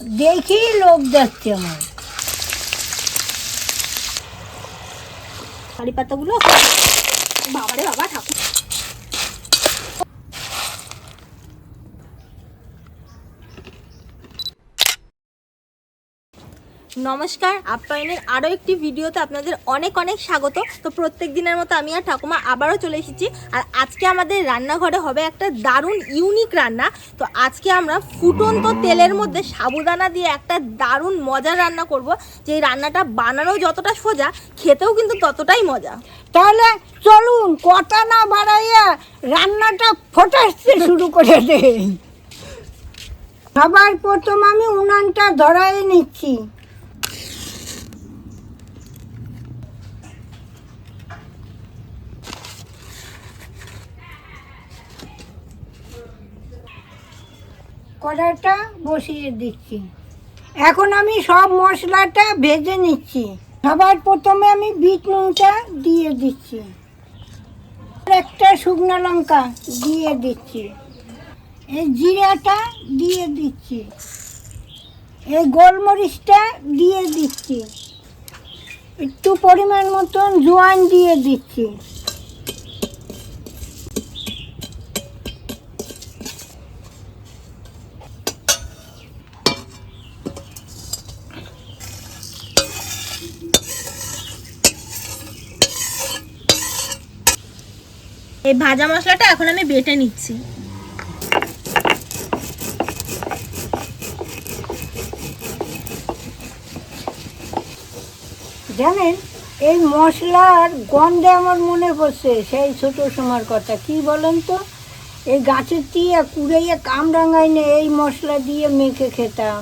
দেখেই লোক যাচ্ছে আমার কারি পাতাগুলো? বাবারে বাবা ঠাকুর। নমস্কার, আপ্যায়নের আরও একটি ভিডিওতে আপনাদের অনেক অনেক স্বাগত। তো প্রত্যেক দিনের মতো আমি আর ঠাকুমা আবারও চলে এসেছি। আর আজকে আমাদের রান্নাঘরে হবে একটা দারুণ ইউনিক রান্না। তো আজকে আমরা ফুটন্ত তেলের মধ্যে সাবুদানা দিয়ে একটা দারুণ মজার রান্না করব। যে রান্নাটা বানানো যতটা সোজা, খেতেও কিন্তু ততটাই মজা। তাহলে চলুন, কথা না বাড়াইয়া রান্নাটা ফটাসতে শুরু করে দেই। সবার প্রথম আমি উনানটা ধরাই নিচ্ছি। কড়াটা বসিয়ে দিচ্ছি। এখন আমি সব মশলাটা ভেজে নিচ্ছি। সবার প্রথমে আমি বিট নুনটা দিয়ে দিচ্ছি। একটা শুকনো লঙ্কা দিয়ে দিচ্ছি। এই জিরাটা দিয়ে দিচ্ছি। এই গোলমরিচটা দিয়ে দিচ্ছি। একটু পরিমাণ মতন জোয়ান দিয়ে দিচ্ছি। এই ভাজা মশলাটা এখন আমি বেটে নিচ্ছি। জানেন, এই মশলার গন্ধে আমার মনে পড়ছে, সেই ছোট সময়ের কথা। কি বলেন তো? এই গাছের টিয়া কুড়াইয়া কামরাঙায় নিয়ে এই মশলা দিয়ে মেখে খেতাম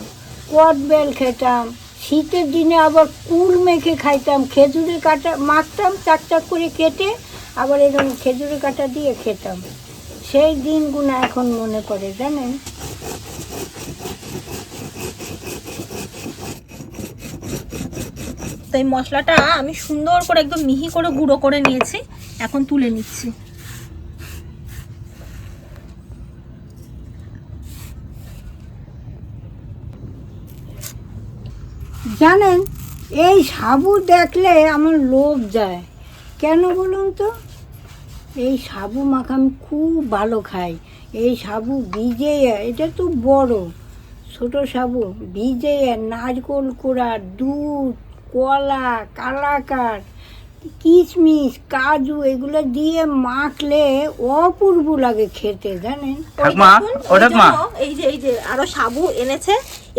কটবেল খেতাম, শীতের দিনে আবার কুল মেখে খাইতাম, খেজুরের কাটা মাখতাম চাক চাক করে কেটে আবার এরকম খেজুরের কাটা দিয়ে খেতাম। সেই দিনগুলো এখন মনে পড়ে জানেন? তো এই মশলাটা আমি সুন্দর করে একদম মিহি করে গুঁড়ো করে নিয়েছি এখন তুলে নিচ্ছি। জানেন এই সাবু দেখলে আমার লোভ যায়। কেন বলুন তো? এই সাবু মাখাম খুব ভালো খাই। এই সাবু ভিজে এটা তো বড়। ছোট সাবু ভিজে নারকোল কোড়া, দুধ, কলা, কালাকার। কিশমিশ কাজু এগুলো দিয়ে মাখলে অপূর্ব লাগে খেতে জানেন? ও এই যে এই যে আরও সাবু এনেছে।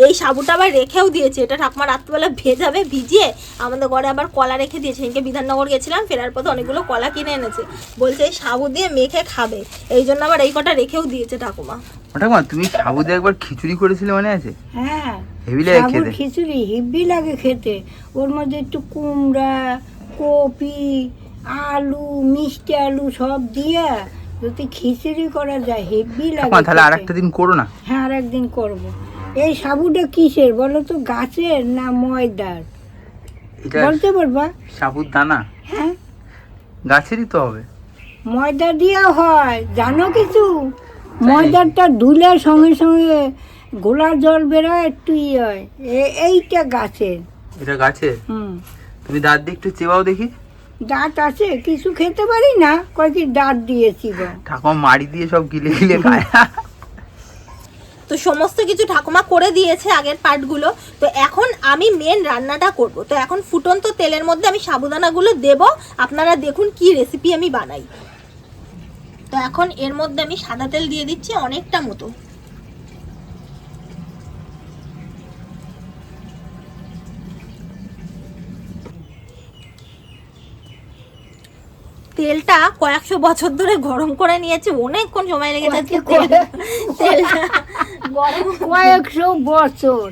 এই সাবুটা আবার রেখেও দিয়েছে। এটা ঠাকুমা রাত্রিবেলা ভেজাবে ভিজিয়ে আমাদের ঘরে আবার কলা রেখে দিয়েছে। সেদিনকে বিধাননগর গেছিলাম ফেরার পথে অনেকগুলো কলা কিনে এনেছে। বলছে এই সাবু দিয়ে মেখে খাবে। এই জন্য আবার এই কটা রেখেও দিয়েছে ঠাকুমা। ওটা মা তুমি সাবু দিয়ে একবার খিচুড়ি করেছিলে মনে আছে? হ্যাঁ হেভি লাগে খেতে। খিচুড়ি হেভি লাগে খেতে। ওর মধ্যে একটু কুমড়া কপি আলু মিষ্টি আলু সব দিয়ে যদি খিচুড়ি করা যায় হেভি লাগে তাহলে আর একটা দিন করো না? হ্যাঁ আর একদিন করব। এই সাবুটা কিসের বলো তো গাছের না ময়দার? বলতে পারবা? সাবুর দানা? হ্যাঁ। গাছেরই তো হবে। ময়দা দিয়ে হয় জানো কিছু? ময়দাটা ধুলে সঙ্গে সঙ্গে গোলা জল বেরোয় একটু ইয়ে হয়। এইটা গাছের। এটা গাছে হুম। তুমি দাঁত দিয়ে একটু চেবাও দেখি। দাঁত আছে কিছু খেতে পারি না কয়েকটি দাঁত দিয়েছি গো। ঠাকুমা মাড়ি দিয়ে সব গিলে গিলে খায়। তো সমস্ত কিছু ঠাকুমা করে দিয়েছে আগের পার্টগুলো তো এখন আমি মেন রান্নাটা করব। তো এখন ফুটন্ত তেলের মধ্যে আমি সাবুদানাগুলো দেব। আপনারা দেখুন কি রেসিপি আমি বানাই। তো এখন এর মধ্যে আমি সাদা তেল দিয়ে দিচ্ছি অনেকটা মতো। তেলটা কয়েকশো বছর ধরে গরম করে নিয়েছে অনেকক্ষণ সময় লেগে যাচ্ছে তেল তেলটা। গরম কয়েকশো বছর।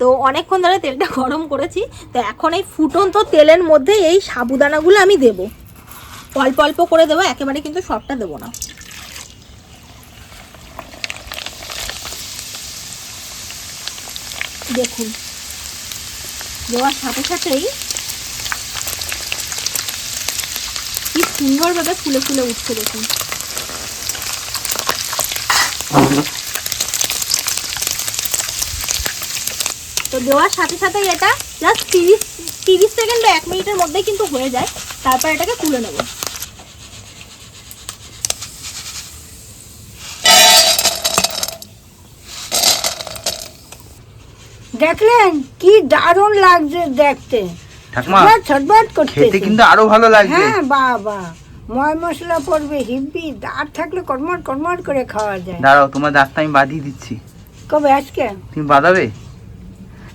তো অনেকক্ষণ ধরে তেলটা গরম করেছি তো এখন এই ফুটন্ত তেলের মধ্যে এই সাবুদানাগুলো আমি দেব। অল্প অল্প করে দেবো একেবারে কিন্তু সবটা দেবো না। দেখুন দেওয়ার সাথে সাথেই কি সুন্দরভাবে ফুলে ফুলে উঠছে দেখুন। তো দেওয়ার সাথে সাথেই এটা জাস্ট তিরিশ তিরিশ সেকেন্ড বা এক মিনিটের মধ্যেই কিন্তু হয়ে যায়। তারপর এটাকে তুলে নেব। দেখলেন কি দারুণ লাগছে দেখতে। ঠাকুমা ছটফট ছটফট করতে খেতে কিন্তু আরও ভালো লাগছে হ্যাঁ বাবা। ময় মশলা পড়বে হিব্বি দাঁত থাকলে কর্মট কর্মট করে খাওয়া যায়। দাঁড়াও তোমার দাঁতটা আমি বাঁধিয়ে দিচ্ছি। কবে আজকে? তুমি বাঁধাবে?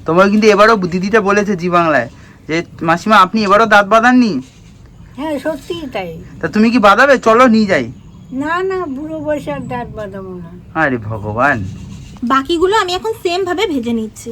তোমার কিন্তু এবারও দিদিটা বলেছে জি বাংলায় যে মাসিমা আপনি এবারও দাঁত বাঁধাননি? হ্যাঁ সত্যি তাই। তা তুমি কি বাঁধাবে? চলো নিয়ে যাই। না না বুড়ো বয়সে আর দাঁত বাঁধাবো না। আরে ভগবান। বাকিগুলো আমি এখন সেম ভাবে ভেজে নিচ্ছি।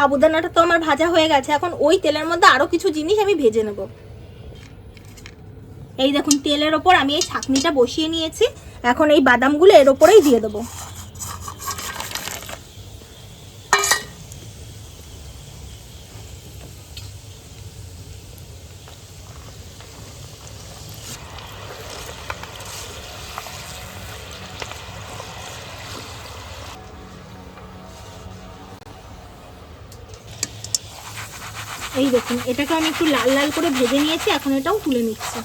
সাবুদানাটা তো আমার ভাজা হয়ে গেছে। এখন ওই তেলের মধ্যে আরও কিছু জিনিস আমি ভেজে নেব। এই দেখুন, তেলের ওপর আমি এই ছাঁকনিটা বসিয়ে নিয়েছি। এখন এই বাদামগুলো এর ওপরেই দিয়ে দেবো। এই দেখুন, এটাকে আমি একটু লাল লাল করে ভেজে নিয়েছি, এখন এটাও তুলে নিচ্ছি।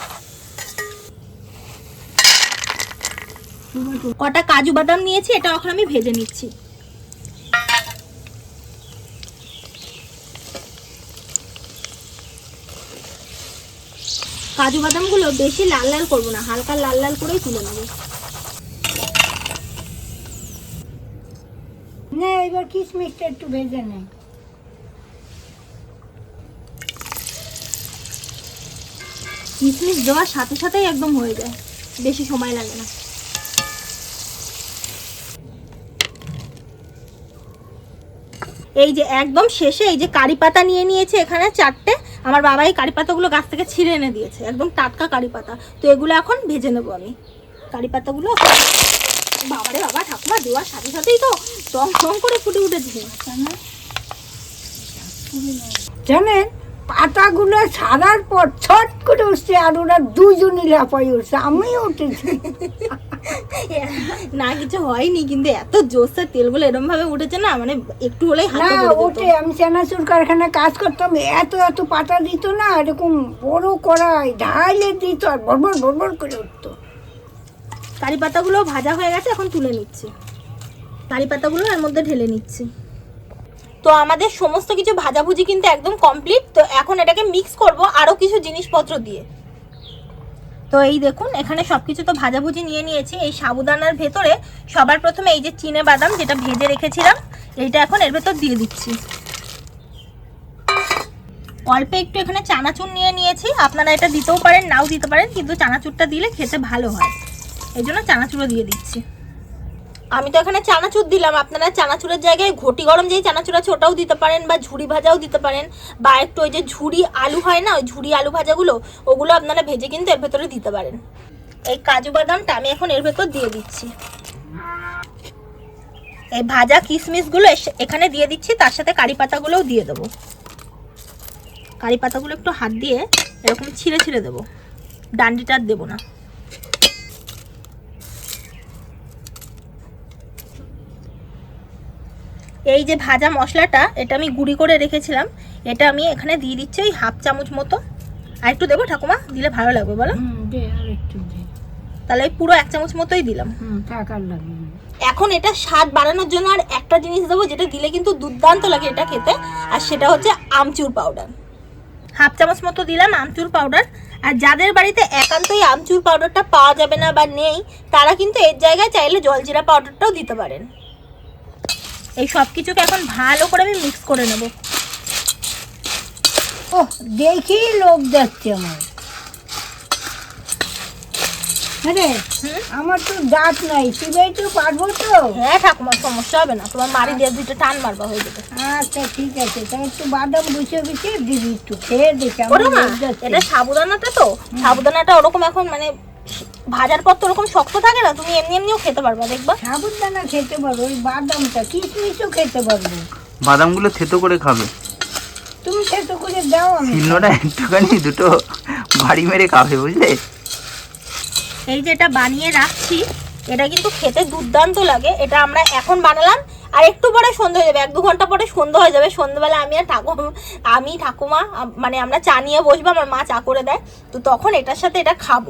কটা কাজু বাদাম নিয়েছি এটা এখন আমি ভেজে নিচ্ছি। কাজু বাদামগুলো বেশি লাল লাল করব না, হালকা লাল লাল করেই তুলে নেব। না, এবার কিশমিশটা একটু ভেজে নেই কিশমিশ দেওয়ার সাথে সাথেই একদম হয়ে যায়। বেশি সময় লাগে না। এই যে একদম শেষে এই যে কারি পাতা নিয়ে নিয়েছে এখানে চারটে, আমার বাবা এই কারি পাতাগুলো গাছ থেকে ছিঁড়ে এনে দিয়েছে, একদম টাটকা কারি পাতা। তো এগুলো এখন ভেজে নেব আমি। কারি পাতাগুলো বাবারে বাবা, ঠাকুমা দেওয়ার সাথে সাথেই তো টং টং করে ফুটে উঠেছে। জানেন? পাতাগুলো সারার পর ছট করে উঠছে আর ওরা দুজনই লাফাই উঠছে আমিও উঠেছি। না কিছু হয়নি কিন্তু এত জোরসে তেলগুলো এরকম ভাবে উঠেছে না মানে একটু হলেই না ওঠে আমি চানাচুর কারখানায় কাজ করতাম এত এত পাতা দিত না এরকম বড় কড়াই ঢাইলে দিত আর বড়বড় বড়বড় করে উঠতো। কারি পাতাগুলো ভাজা হয়ে গেছে এখন তুলে নিচ্ছি। কারি পাতাগুলো এর মধ্যে ঢেলে নিচ্ছি। তো আমাদের সমস্ত কিছু ভাজাভুজি কিন্তু একদম কমপ্লিট তো এখন এটাকে মিক্স করব আরও কিছু জিনিসপত্র দিয়ে। তো এই দেখুন, এখানে সব কিছু তো ভাজাভুজি নিয়ে নিয়েছি। এই সাবুদানার ভেতরে সবার প্রথমে এই যে চিনে বাদাম যেটা ভেজে রেখেছিলাম, এইটা এখন এর ভেতর দিয়ে দিচ্ছি। অল্প একটু এখানে চানাচুর নিয়ে নিয়েছি। আপনারা এটা দিতেও পারেন, নাও দিতে পারেন, কিন্তু চানাচুরটা দিলে খেতে ভালো হয়। এই জন্য চানাচুরও দিয়ে দিচ্ছি। আমি তো এখানে চানাচুর দিলাম। আপনারা চানাচুরের জায়গায় ঘটি গরম যেই চানাচুর আছে ওটাও দিতে পারেন বা ঝুড়ি ভাজাও দিতে পারেন। বা একটু ওই যে ঝুড়ি আলু হয় না, ওই ঝুড়ি আলু ভাজাগুলো, ওগুলো আপনারা ভেজে কিন্তু এর ভেতরে দিতে পারেন। এই কাজু বাদামটা আমি এখন এর ভেতর দিয়ে দিচ্ছি। এই ভাজা কিশমিশগুলো এখানে দিয়ে দিচ্ছি, তার সাথে কারি পাতাগুলোও দিয়ে দেবো। কারি পাতাগুলো একটু হাত দিয়ে এরকম ছিঁড়ে ছিঁড়ে দেবো। ডান্ডিটা দেবো না। এই যে ভাজা মশলাটা এটা আমি গুঁড়ি করে রেখেছিলাম এটা আমি এখানে দিয়ে দিচ্ছি ওই হাফ চামচ মতো। আর একটু দেবো ঠাকুমা? দিলে ভালো লাগবে বলো। তাহলে পুরো এক চামচ মতোই দিলাম। এখন এটা স্বাদ বাড়ানোর জন্য আর একটা জিনিস দেবো যেটা দিলে কিন্তু দুর্দান্ত লাগে এটা খেতে আর সেটা হচ্ছে আমচুর পাউডার। হাফ চামচ মতো দিলাম আমচুর পাউডার আর যাদের বাড়িতে একান্তই আমচুর পাউডারটা পাওয়া যাবে না বা নেই তারা কিন্তু এর জায়গায় চাইলে জলজিরা পাউডারটাও দিতে পারেন। এই সব কিছুকে এখন ভালো করে আমি মিক্স করে নেব। ওহ দেখি লোক যাচ্ছে আমার। আরে আমার তো দাঁত নাই চিবাই তো পারব তো? হ্যাঁ ঠাকুমা সমস্যা হবে না তোমার মারি দিয়ে দুটো টান মারবা হয়ে যাবে। আচ্ছা ঠিক আছে তাহলে একটু বাদাম বুঝে বুঝে দিবি একটু খেয়ে দেখি আমার। এটা সাবুদানাটা তো সাবুদানাটা ওরকম এখন মানে ভাজার পর তো ওরকম শক্ত থাকে না তুমি এমনি এমনিও খেতে পারবা দেখবা। সাবুদানা খেতে পারব ওই বাদামটা কিশমিশও খেতে পারব বাদামগুলো থেতো করে খাবে। তুমি খেতে করে দাও আমি। চিহ্নটা একটুখানি দুটো বাড়ি মেরে খাবে বুঝলে? এই যে এটা বানিয়ে রাখছি এটা কিন্তু খেতে দুর্দান্ত লাগে এটা আমরা এখন বানালাম আর একটু পরে সন্ধ্যা হয়ে যাবে এক দু ঘণ্টা পরে সন্ধ্যা হয়ে যাবে সন্ধ্যাবেলা আমি আর ঠাকুর আমি ঠাকুমা মানে আমরা চা নিয়ে বসবো আমার মা চা করে দেয় তো তখন এটার সাথে এটা খাব।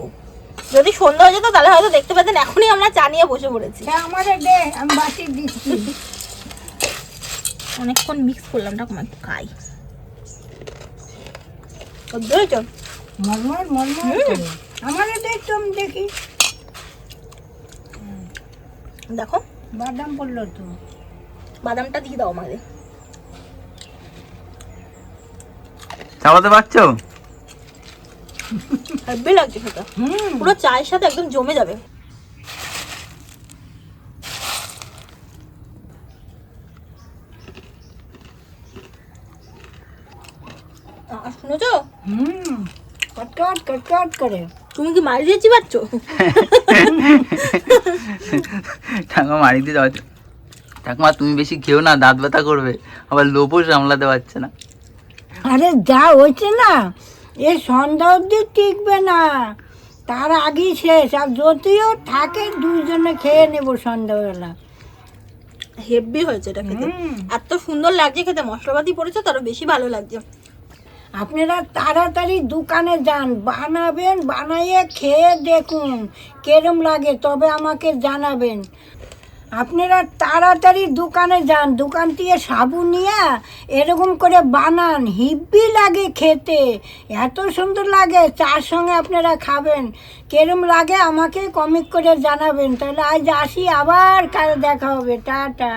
যদি সন্ধ্যা হয়ে যেত তাহলে হয়তো দেখতে পেতেন এখনই আমরা চা নিয়ে বসে পড়েছি। হ্যাঁ আমারে দে আমি বাটি দিচ্ছি। অনেকক্ষণ মিক্স করলাম ঠাকুমা একটু খাই। মরমর মরমর একটু দেখি। দেখো। বাদাম পড়ল তো। বাদামটা দিয়ে দাও আমাদের চালাতে পারছ? হেব্বি লাগছে খেতে। পুরো চায়ের সাথে একদম জমে যাবে। আহ, কটকট কটকট করে। তুমি কি মারি দিয়েছি পাচ্ছ ঠাকুমা মারি দিয়ে যাওয়া ঠাকুমা তুমি বেশি খেও না দাঁত ব্যথা করবে। আবার লোভও সামলাতে পারছে না। আরে যা হয়েছে না। এ সন্ধ্যা অবধি টিকবে না। তার আগেই শেষ। আর যদিও থাকে দুইজনে খেয়ে নেব সন্ধ্যাবেলা। হেভি হয়েছে এটা খেতে। এত সুন্দর লাগছে খেতে। মশলাপাতি পড়েছে তারও বেশি ভালো লাগছে। আপনারা তাড়াতাড়ি দোকানে যান। বানাবেন বানাইয়ে খেয়ে দেখুন। কেরম লাগে তবে আমাকে জানাবেন। আপনারা তাড়াতাড়ি দোকানে যান, দোকান দিয়ে সাবু নিয়ে এরকম করে বানান, হিব্বি লাগে খেতে। এত সুন্দর লাগে, চার সঙ্গে আপনারা খাবেন। কেরম লাগে আমাকে কমিক করে জানাবেন। তাহলে আজ আসি, আবার কাল দেখা হবে। টাটা।